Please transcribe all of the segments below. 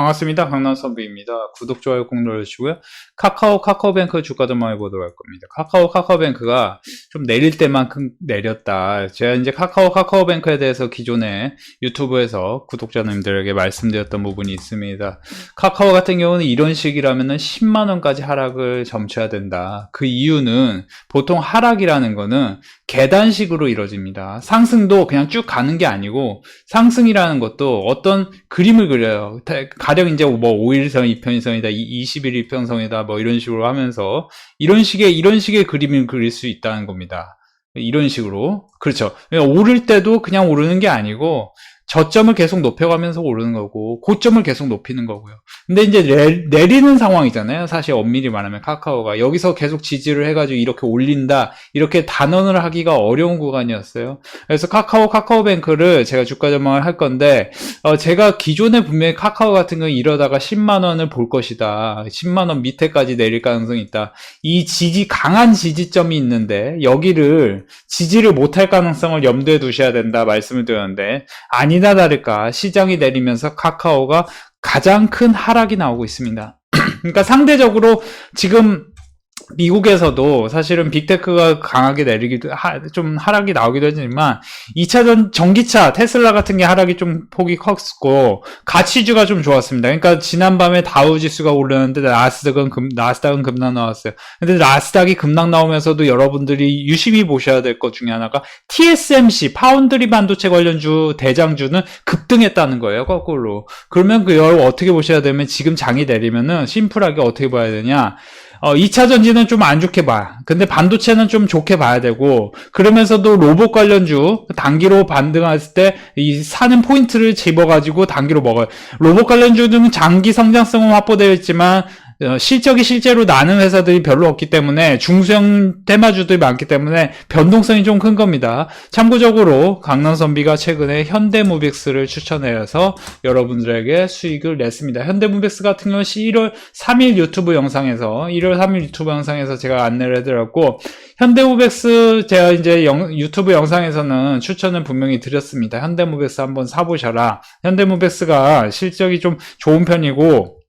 반갑습니다. 강남선비입니다. 구독, 좋아요 꼭 눌러주시고요. 카카오, 카카오뱅크 주가 전망해 보도록 할 겁니다. 카카오, 카카오뱅크가 좀 내릴 때만큼 내렸다. 제가 이제 카카오, 카카오뱅크에 대해서 기존에 유튜브에서 구독자님들에게 말씀드렸던 부분이 있습니다. 카카오 같은 경우는 이런 식이라면은 10만원까지 하락을 점쳐야 된다. 그 이유는 보통 하락이라는 거는 계단식으로 이루어집니다. 상승도 그냥 쭉 가는 게 아니고 상승이라는 것도 어떤 그림을 그려요. 대- 가령 이제 뭐 5일선, 2편선이다, 20일 2편선이다, 뭐 이런 식으로 하면서 이런 식의 이런 식의 그림을 그릴 수 있다는 겁니다. 이런 식으로 그렇죠. 오를 때도 그냥 오르는 게 아니고 저점을 계속 높여가면서 오르는 거고 고점을 계속 높이는 거고요. 근데 이제 내, 내리는 상황이잖아요. 사실 엄밀히 말하면 카카오가 여기서 계속 지지를 해가지고 이렇게 올린다 이렇게 단언을 하기가 어려운 구간이었어요. 그래서 카카오 카카오뱅크를 제가 주가 전망을 할 건데 어, 제가 기존에 분명히 카카오 같은 경우 이러다가 10만 원을 볼 것이다. 10만 원 밑에까지 내릴 가능성이 있다. 이 지지 강한 지지점이 있는데 여기를 지지를 못할 가능성을 염두에 두셔야 된다 말씀을 드렸는데 아니 나 다를까 시장이 내리면서 카카오가 가장 큰 하락이 나오고 있습니다. 그러니까 상대적으로 지금 미국에서도 사실은 빅테크가 강하게 내리기도 하, 좀 하락이 나오기도 했지만 2차 전 전기차 테슬라 같은 게 하락이 좀 폭이 컸고 가치주가 좀 좋았습니다. 그러니까 지난밤에 다우 지수가 오르는데 나스닥은 금 나스닥은 급락 나왔어요. 근데 나스닥이 급락 나오면서도 여러분들이 유심히 보셔야 될 것 중에 하나가 TSMC 파운드리 반도체 관련주 대장주는 급등했다는 거예요. 거꾸로. 그러면 그 여러분 어떻게 보셔야 되면 지금 장이 내리면은 심플하게 어떻게 봐야 되냐? 어, 2차 전지는 좀 안 좋게 봐. 근데 반도체는 좀 좋게 봐야 되고, 그러면서도 로봇 관련주, 단기로 반등했을 때, 이 사는 포인트를 집어가지고 단기로 먹어요. 로봇 관련주는 장기 성장성은 확보되어 있지만, 어, 실적이 실제로 나는 회사들이 별로 없기 때문에 중소형 테마주들이 많기 때문에 변동성이 좀 큰 겁니다. 참고적으로 강남선비가 최근에 현대무빅스를 추천해서 여러분들에게 수익을 냈습니다. 현대무빅스 같은 경우는 1월 3일 유튜브 영상에서 1월 3일 유튜브 영상에서 제가 안내를 해드렸고 현대무백스 제가 이제 영- 유튜브 영상에서는 추천을 분명히 드렸습니다. 현대무백스 한번 사보셔라. 현대무백스가 실적이 좀 좋은 편이고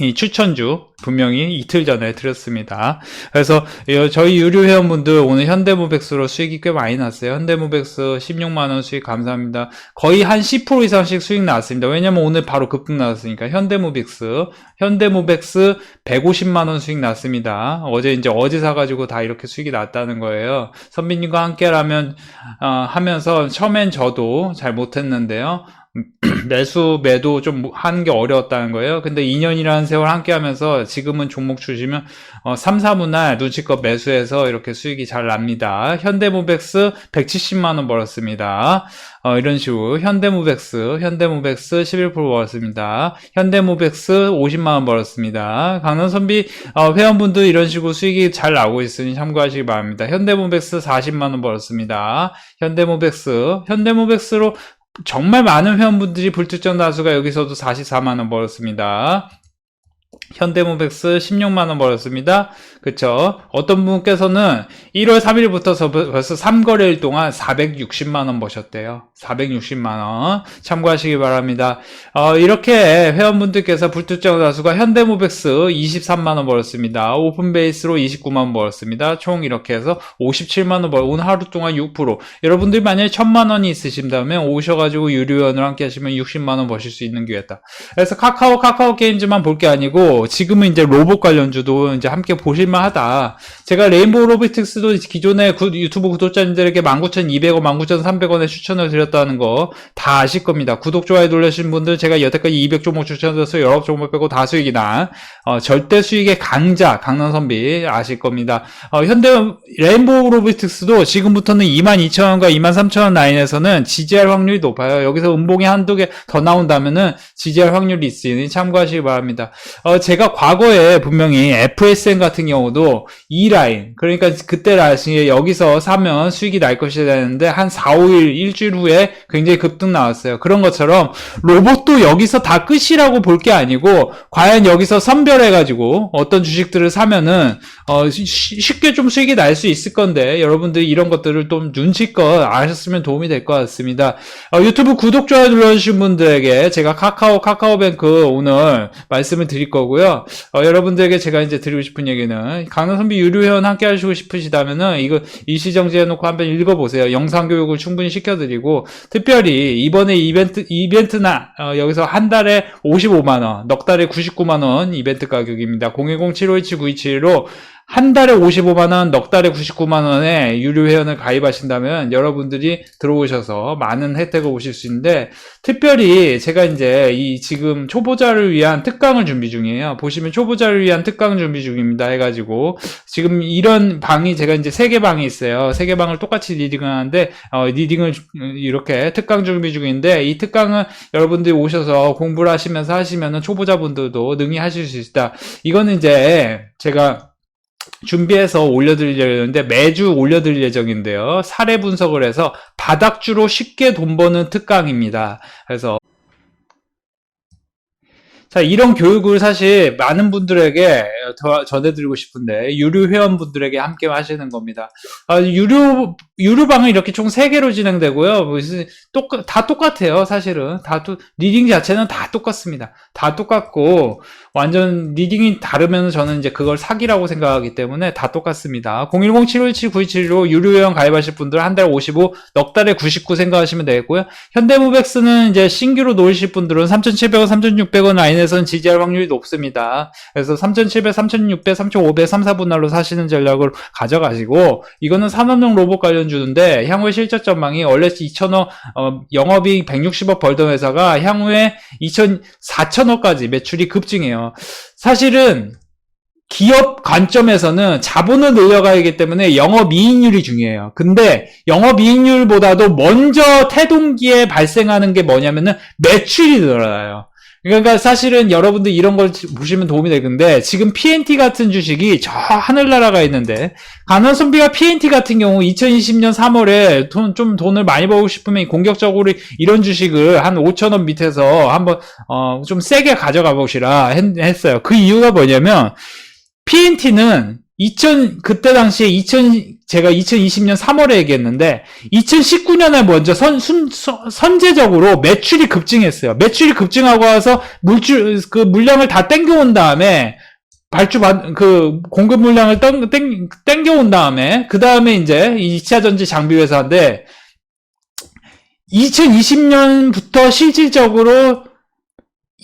이 추천주 분명히 이틀 전에 드렸습니다. 그래서 이- 저희 유료 회원분들 오늘 현대무백스로 수익이 꽤 많이 났어요. 현대무백스 16만 원 수익 감사합니다. 거의 한 10% 이상씩 수익 나왔습니다. 왜냐면 오늘 바로 급등 나왔으니까 현대무백스 현대무백스 150만 원 수익 났습니다. 어제 이제 어제 사가지고 다 이렇게 수익이 났다는 거예요. 선비님과 함께라면 어, 하면서 처음엔 저도 잘 못했는데요. 매수 매도 좀 하는 게 어려웠다는 거예요. 근데 2년이라는 세월 함께 하면서 지금은 종목 주시면 어, 3, 4분할 눈치껏 매수해서 이렇게 수익이 잘 납니다. 현대무백스 170만 원 벌었습니다. 어, 이런 식으로 현대무백스 현대무백스 11% 벌었습니다. 현대무백스 50만 원 벌었습니다. 강남선비 어, 회원분들 이런 식으로 수익이 잘 나오고 있으니 참고하시기 바랍니다. 현대무백스 40만 원 벌었습니다. 현대무백스 현대무백스로 정말 많은 회원분들이 불특정 다수가 여기서도 44만 원 벌었습니다. 현대무백스 16만원 벌었습니다. 그쵸? 어떤 분께서는 1월 3일부터 벌써 3거래일 동안 460만원 버셨대요. 460만원. 참고하시기 바랍니다. 어, 이렇게 회원분들께서 불특정 다수가 현대무백스 23만원 벌었습니다. 오픈베이스로 29만원 벌었습니다. 총 이렇게 해서 57만원 벌, 오늘 하루 동안 6%. 여러분들이 만약에 1000만원이 있으신다면 오셔가지고 유료원을 함께 하시면 60만원 버실 수 있는 기회다. 그래서 카카오, 카카오 게임즈만 볼 게 아니고 지금은 이제 로봇 관련주도 이제 함께 보실만 하다. 제가 레인보우 로보틱스도 기존에 구- 유튜브 구독자님들에게 19,200원, 19,300원에 추천을 드렸다는 거 다 아실 겁니다. 구독, 좋아요 눌러주신 분들 제가 여태까지 200종목 추천드려서 여러 종목 빼고 다 수익이 난 어, 절대 수익의 강자 강남선비 아실 겁니다. 어, 현대 레인보우 로보틱스도 지금부터는 22,000원과 23,000원 라인에서는 지지할 확률이 높아요. 여기서 음봉이 한두 개 더 나온다면은 지지할 확률이 있으니 참고하시기 바랍니다. 어, 제가 과거에 분명히 FSN 같은 경우도 E 라인 그러니까 그때 당시에 여기서 사면 수익이 날 것이 되는데 한 4, 5일 일주일 후에 굉장히 급등 나왔어요. 그런 것처럼 로봇도 여기서 다 끝이라고 볼 게 아니고 과연 여기서 선별해 가지고 어떤 주식들을 사면은 어, 쉬- 쉽게 좀 수익이 날 수 있을 건데 여러분들이 이런 것들을 좀 눈치껏 아셨으면 도움이 될 것 같습니다. 어, 유튜브 구독, 좋아요 눌러주신 분들에게 제가 카카오, 카카오뱅크 오늘 말씀을 드릴 거고요. 어, 여러분들에게 제가 이제 드리고 싶은 얘기는 강남선비 유료 회원 함께 하시고 싶으시다면은 이거 일시정지 해놓고 한번 읽어보세요. 영상 교육을 충분히 시켜드리고 특별히 이번에 이벤트, 이벤트나 어, 여기서 한 달에 55만 원, 넉 달에 99만 원 이벤트 가격입니다. 010-7517-9271로 한 달에 55만 원, 넉 달에 99만 원에 유료 회원을 가입하신다면 여러분들이 들어오셔서 많은 혜택을 보실 수 있는데, 특별히 제가 이제 이 지금 초보자를 위한 특강을 준비 중이에요. 보시면 초보자를 위한 특강 준비 중입니다. 해가지고, 지금 이런 방이 제가 이제 세 개 방이 있어요. 세 개 방을 똑같이 리딩을 하는데, 어, 리딩을 주- 이렇게 특강 준비 중인데, 이 특강은 여러분들이 오셔서 공부를 하시면서 하시면은 초보자분들도 능히 하실 수 있다. 이거는 이제 제가 준비해서 올려드릴 예정인데 매주 올려드릴 예정인데요. 사례 분석을 해서 바닥주로 쉽게 돈 버는 특강입니다. 그래서 자, 이런 교육을 사실 많은 분들에게 더 전해드리고 싶은데, 유료 회원분들에게 함께 하시는 겁니다. 아, 유료, 유료방은 이렇게 총 3개로 진행되고요. 똑, 다 똑같아요, 사실은. 다, 또, 리딩 자체는 다 똑같습니다. 다 똑같고, 완전 리딩이 다르면 저는 이제 그걸 사기라고 생각하기 때문에 다 똑같습니다. 010-717-9271로 유료 회원 가입하실 분들 한 달에 55, 넉 달에 99 생각하시면 되겠고요. 현대무백스는 이제 신규로 놓으실 분들은 3,700원, 3,600원 라인에 서는 지지할 확률이 높습니다. 그래서 3,700, 3,600, 3,500, 3, 4분할로 사시는 전략을 가져가시고 이거는 산업용 로봇 관련주인데 향후에 실적 전망이 원래 2,000억 어, 영업이익 160억 벌던 회사가 향후에 2,000, 4,000억까지 매출이 급증해요. 사실은 기업 관점에서는 자본을 늘려가야 하기 때문에 영업이익률이 중요해요. 근데 영업이익률보다도 먼저 태동기에 발생하는 게 뭐냐면은 매출이 늘어나요. 그러니까 사실은 여러분들 이런 걸 보시면 도움이 되는데 지금 PNT 같은 주식이 저 하늘나라가 있는데 가난선비가 PNT 같은 경우 2020년 3월에 돈, 좀 돈을 많이 벌고 싶으면 공격적으로 이런 주식을 한 5천원 밑에서 한번 어, 좀 세게 가져가 보시라 했, 했어요. 그 이유가 뭐냐면 PNT는 2000 그때 당시에 2000 제가 2020년 3월에 얘기했는데 2019년에 먼저 선, 순, 선- 선제적으로 매출이 급증했어요. 매출이 급증하고 와서 물줄 그 물량을 다 땡겨온 다음에 발주 받, 그 공급 물량을 땡, 땡, 땡겨온 다음에 그 다음에 이제 2차 전지 장비 회사인데 2020년부터 실질적으로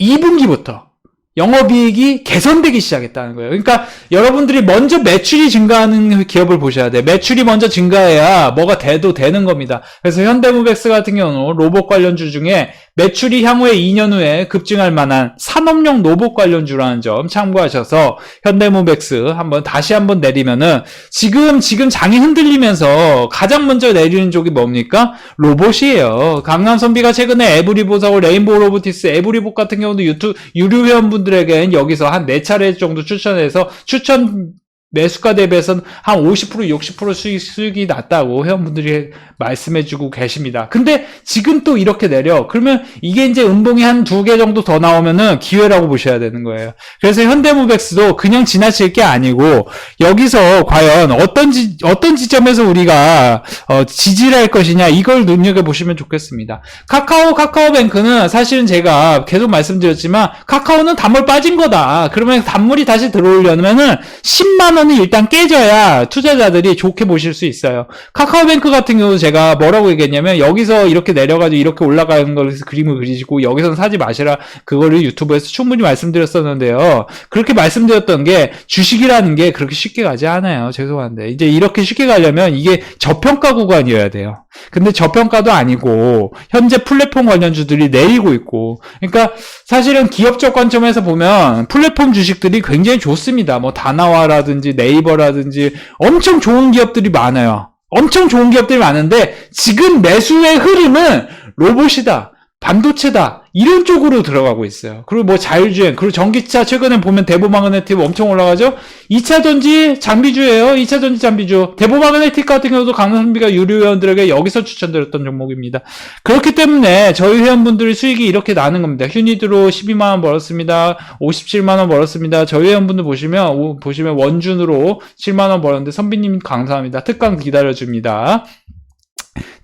2분기부터 영업이익이 개선되기 시작했다는 거예요. 그러니까 여러분들이 먼저 매출이 증가하는 기업을 보셔야 돼. 매출이 먼저 증가해야 뭐가 돼도 되는 겁니다. 그래서 현대무백스 같은 경우는 로봇 관련주 중에 매출이 향후에 2년 후에 급증할 만한 산업용 로봇 관련주라는 점 참고하셔서 현대무백스 한번 다시 한번 내리면은 지금 지금 장이 흔들리면서 가장 먼저 내리는 쪽이 뭡니까? 로봇이에요. 강남선비가 최근에 에브리봇하고 레인보우 로보티스 에브리봇 같은 경우도 유튜브 유료 회원분 들에겐 여기서 한 네 차례 정도 추천해서 추천 매수가 대비해서는 한 50% 60% 수익, 수익이 났다고 회원분들이 말씀해주고 계십니다. 근데 지금 또 이렇게 내려. 그러면 이게 이제 음봉이 한 두 개 정도 더 나오면은 기회라고 보셔야 되는 거예요. 그래서 현대무백스도 그냥 지나칠 게 아니고 여기서 과연 어떤 지, 어떤 지점에서 우리가 어, 지지를 할 것이냐 이걸 눈여겨 보시면 좋겠습니다. 카카오 카카오뱅크는 사실은 제가 계속 말씀드렸지만 카카오는 단물 빠진 거다. 그러면 단물이 다시 들어오려면은 10만 원이 일단 깨져야 투자자들이 좋게 보실 수 있어요. 카카오뱅크 같은 경우 제가 뭐라고 얘기했냐면 여기서 이렇게 내려가지고 이렇게 올라가는 걸 그림을 그리시고 여기서는 사지 마시라 그거를 유튜브에서 충분히 말씀드렸었는데요. 그렇게 말씀드렸던 게 주식이라는 게 그렇게 쉽게 가지 않아요. 죄송한데 이제 이렇게 쉽게 가려면 이게 저평가 구간이어야 돼요. 근데 저평가도 아니고 현재 플랫폼 관련주들이 내리고 있고 그러니까 사실은 기업적 관점에서 보면 플랫폼 주식들이 굉장히 좋습니다. 뭐 다나와라든지 네이버라든지 엄청 좋은 기업들이 많아요. 엄청 좋은 기업들이 많은데 지금 매수의 흐름은 로봇이다. 반도체다 이런 쪽으로 들어가고 있어요. 그리고 뭐 자율주행, 그리고 전기차 최근에 보면 대보마그네틱 엄청 올라가죠. 2차 전지 장비주예요. 2차 전지 장비주. 대보마그네틱 같은 경우도 강선비가 유료 회원들에게 여기서 추천드렸던 종목입니다. 그렇기 때문에 저희 회원분들의 수익이 이렇게 나는 겁니다. 휴니드로 12만 원 벌었습니다. 57만 원 벌었습니다. 저희 회원분들 보시면 오- 보시면 원준으로 7만 원 벌었는데 선비님 감사합니다. 특강 기다려 줍니다.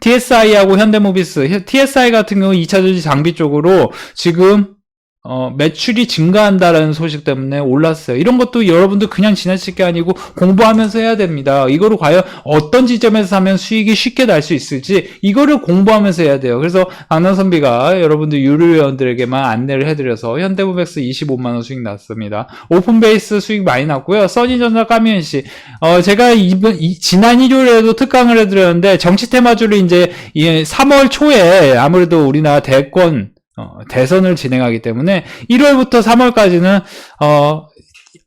TSI하고 현대모비스, TSI 같은 경우 2차 전지 장비 쪽으로 지금 어, 매출이 증가한다라는 소식 때문에 올랐어요. 이런 것도 여러분들 그냥 지나칠 게 아니고 공부하면서 해야 됩니다. 이거를 과연 어떤 지점에서 하면 수익이 쉽게 날 수 있을지 이거를 공부하면서 해야 돼요. 그래서 강남선비가 여러분들 유료회원들에게만 안내를 해드려서 현대모백스 25만원 수익 났습니다. 오픈베이스 수익 많이 났고요. 써니전자 까미은씨 어, 제가 이번, 이- 지난 일요일에도 특강을 해드렸는데 정치 테마주를 이제 이 3월 초에 아무래도 우리나라 대권 어, 대선을 진행하기 때문에 1월부터 3월까지는 어,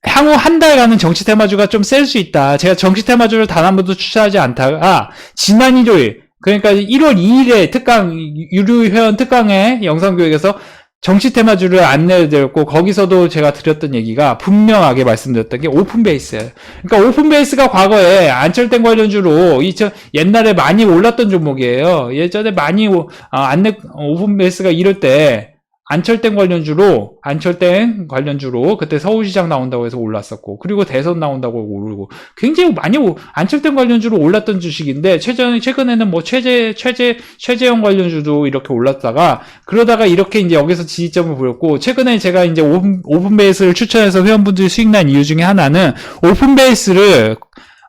향후 한 달간은 정치 테마주가 좀 셀 수 있다. 제가 정치 테마주를 단 한 번도 추천하지 않다가 지난 일요일 그러니까 1월 2일에 특강 유료 회원 특강의 영상 교육에서 정치 테마주를 안내해드렸고 거기서도 제가 드렸던 얘기가 분명하게 말씀드렸던 게 오픈 베이스예요. 그러니까 오픈 베이스가 과거에 안철된 관련주로 2000 옛날에 많이 올랐던 종목이에요. 예전에 많이 오- 아, 안내 오픈 베이스가 이럴 때 안철땡 관련주로 안철땡 관련주로 그때 서울시장 나온다고 해서 올랐었고 그리고 대선 나온다고 오르고 굉장히 많이 오- 안철땡 관련주로 올랐던 주식인데 최근 최근에는 뭐 최재 최재 최재형 관련주도 이렇게 올랐다가 그러다가 이렇게 이제 여기서 지지점을 보였고 최근에 제가 이제 오픈 오픈 베이스를 추천해서 회원분들이 수익 난 이유 중에 하나는 오픈 베이스를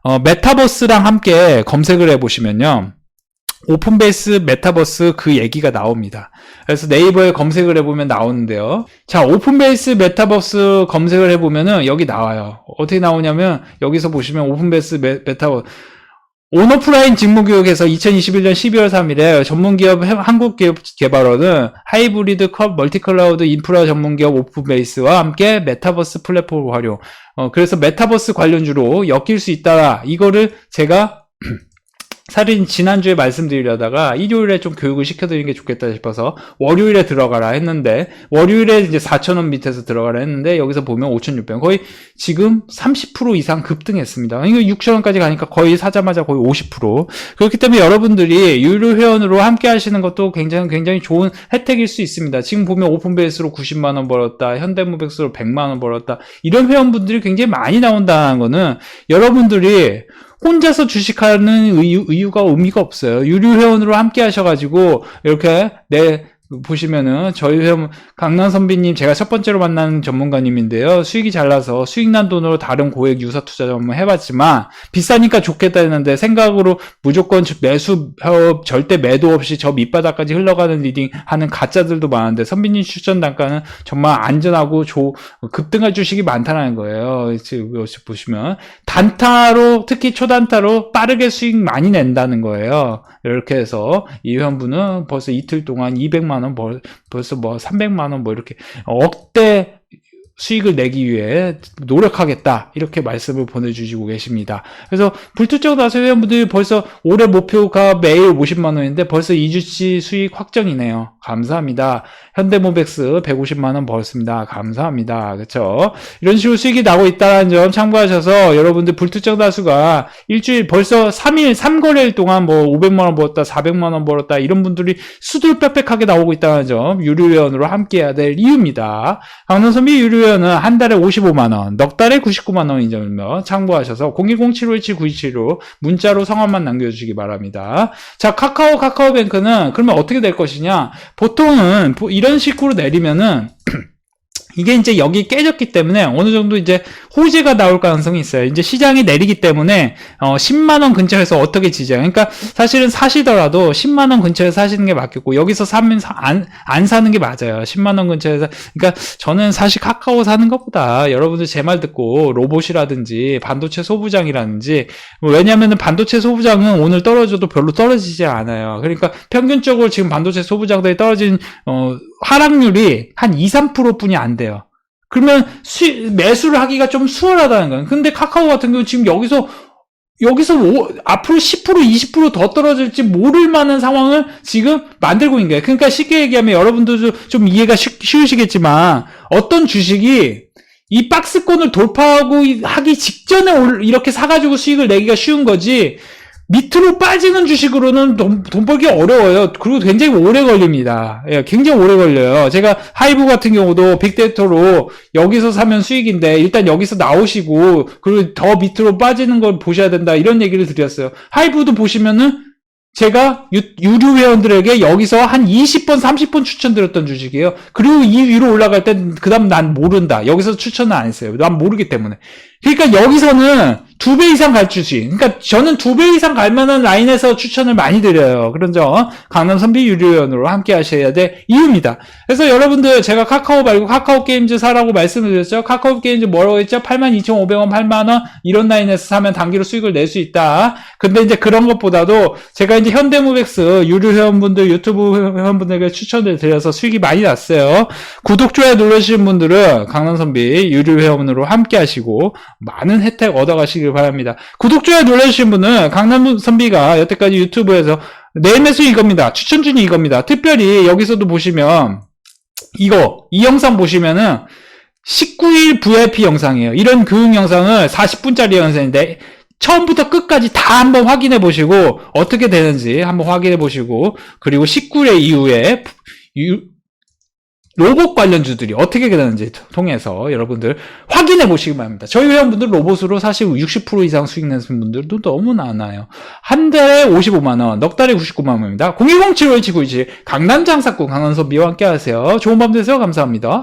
어, 메타버스랑 함께 검색을 해 보시면요. 오픈베이스 메타버스 그 얘기가 나옵니다. 그래서 네이버에 검색을 해보면 나오는데요. 자, 오픈베이스 메타버스 검색을 해보면은 여기 나와요. 어떻게 나오냐면 여기서 보시면 오픈베이스 메, 메타버스 온오프라인 직무교육에서 2021년 12월 3일에 전문기업 해- 한국기업 개발원은 하이브리드 컵 멀티클라우드 인프라 전문기업 오픈베이스와 함께 메타버스 플랫폼 활용. 어, 그래서 메타버스 관련주로 엮일 수 있다. 이거를 제가 사실 지난주에 말씀드리려다가 일요일에 좀 교육을 시켜드리는 게 좋겠다 싶어서 월요일에 들어가라 했는데 월요일에 이제 4,000원 밑에서 들어가라 했는데 여기서 보면 5,600원 거의 지금 30% 이상 급등했습니다. 이거 6,000원까지 가니까 거의 사자마자 거의 50% 그렇기 때문에 여러분들이 유료 회원으로 함께 하시는 것도 굉장히 굉장히 좋은 혜택일 수 있습니다. 지금 보면 오픈베이스로 90만 원 벌었다, 현대무백스로 100만 원 벌었다 이런 회원분들이 굉장히 많이 나온다는 거는 여러분들이 혼자서 주식하는 의유가 의미가 없어요. 유료 회원으로 함께 하셔가지고 이렇게 내 보시면은 저희 회원 강남 선비님 제가 첫 번째로 만난 전문가님인데요. 수익이 잘 나서 수익 난 돈으로 다른 고액 유사 투자 좀 해봤지만 비싸니까 좋겠다 했는데 생각으로 무조건 매수 어, 절대 매도 없이 저 밑바닥까지 흘러가는 리딩 하는 가짜들도 많은데 선비님 추천 단가는 정말 안전하고 조, 급등할 주식이 많다는 거예요. 지금 보시면 단타로 특히 초단타로 빠르게 수익 많이 낸다는 거예요. 이렇게 해서 이 회원분은 벌써 이틀 동안 200만 원 벌, 벌써 뭐 300만 원 뭐 이렇게 억대 수익을 내기 위해 노력하겠다 이렇게 말씀을 보내주시고 계십니다. 그래서 불특정 다수 회원분들이 벌써 올해 목표가 매일 50만 원인데 벌써 2주치 수익 확정이네요. 감사합니다. 현대모백스 150만 원 벌었습니다. 감사합니다. 그렇죠? 이런 식으로 수익이 나고 있다는 점 참고하셔서 여러분들 불특정 다수가 일주일 벌써 3일 3거래일 동안 뭐 500만 원 벌었다, 400만 원 벌었다 이런 분들이 수두룩빽빽하게 나오고 있다는 점 유료회원으로 함께해야 될 이유입니다. 강남선비 유료회원은 한 달에 55만 원, 넉 달에 99만 원인 점을 참고하셔서 010-7517-9275 문자로 성함만 남겨주시기 바랍니다. 자 카카오 카카오뱅크는 그러면 어떻게 될 것이냐? 보통은 보- 이런 식으로 내리면은 이게 이제 여기 깨졌기 때문에 어느 정도 이제 호재가 나올 가능성이 있어요. 이제 시장이 내리기 때문에 어 10만 원 근처에서 어떻게 지죠? 그러니까 사실은 사시더라도 10만 원 근처에서 사시는 게 맞겠고 여기서 사면 사- 안, 안 사는 게 맞아요. 10만 원 근처에서 그러니까 저는 사실 카카오 사는 것보다 여러분들 제 말 듣고 로봇이라든지 반도체 소부장이라든지 왜냐하면 반도체 소부장은 오늘 떨어져도 별로 떨어지지 않아요. 그러니까 평균적으로 지금 반도체 소부장들이 떨어진 어, 하락률이 한 2, 3% 뿐이 안 돼요. 그러면 수- 매수를 하기가 좀 수월하다는 거예요. 근데 카카오 같은 경우 지금 여기서 여기서 오- 앞으로 10% 20%더 떨어질지 모를 만한 상황을 지금 만들고 있는 거예요. 그러니까 쉽게 얘기하면 여러분들도 좀 이해가 쉬, 쉬우시겠지만 어떤 주식이 이 박스권을 돌파하고 이- 하기 직전에 올- 이렇게 사가지고 수익을 내기가 쉬운 거지 밑으로 빠지는 주식으로는 돈, 돈 벌기 어려워요. 그리고 굉장히 오래 걸립니다. 예, 굉장히 오래 걸려요. 제가 하이브 같은 경우도 빅데이터로 여기서 사면 수익인데 일단 여기서 나오시고 그리고 더 밑으로 빠지는 걸 보셔야 된다 이런 얘기를 드렸어요. 하이브도 보시면은 제가 유, 유료 회원들에게 여기서 한 20번, 30번 추천드렸던 주식이에요. 그리고 이 위로 올라갈 땐, 그 다음 난 모른다. 여기서 추천을 안 했어요. 난 모르기 때문에. 그러니까 여기서는 두 배 이상 갈 주식. 그러니까 저는 두 배 이상 갈 만한 라인에서 추천을 많이 드려요. 그런 점, 강남 선비 유료 회원으로 함께 하셔야 될 이유입니다. 그래서 여러분들, 제가 카카오 말고 카카오 게임즈 사라고 말씀을 드렸죠. 카카오 게임즈 뭐라고 했죠? 82,500원, 8만원, 이런 라인에서 사면 단기로 수익을 낼 수 있다. 근데 이제 그런 것보다도 제가 이제 현대무백스 유료 회원분들, 유튜브 회원분들에게 추천을 드려서 수익이 많이 났어요. 구독, 좋아요 눌러주신 분들은 강남 선비 유료 회원으로 함께 하시고 많은 혜택 얻어가시길 바랍니다. 구독, 좋아요 눌러주신 분은 강남 선비가 여태까지 유튜브에서 내일 매수 이겁니다. 추천준이 이겁니다. 특별히 여기서도 보시면 이거, 이 영상 보시면은 19일 VIP 영상이에요. 이런 교육 영상을 40분짜리 영상인데 처음부터 끝까지 다 한번 확인해 보시고 어떻게 되는지 한번 확인해 보시고 그리고 19회 이후에 유- 로봇 관련주들이 어떻게 되는지 통해서 여러분들 확인해 보시기 바랍니다. 저희 회원분들 로봇으로 사실 60% 이상 수익 내는 분들도 너무 많아요. 한 달에 55만원, 넉 달에 99만원입니다. 010-7517-9927 강남장사꾼 강원섭 미와 함께 하세요. 좋은 밤 되세요. 감사합니다.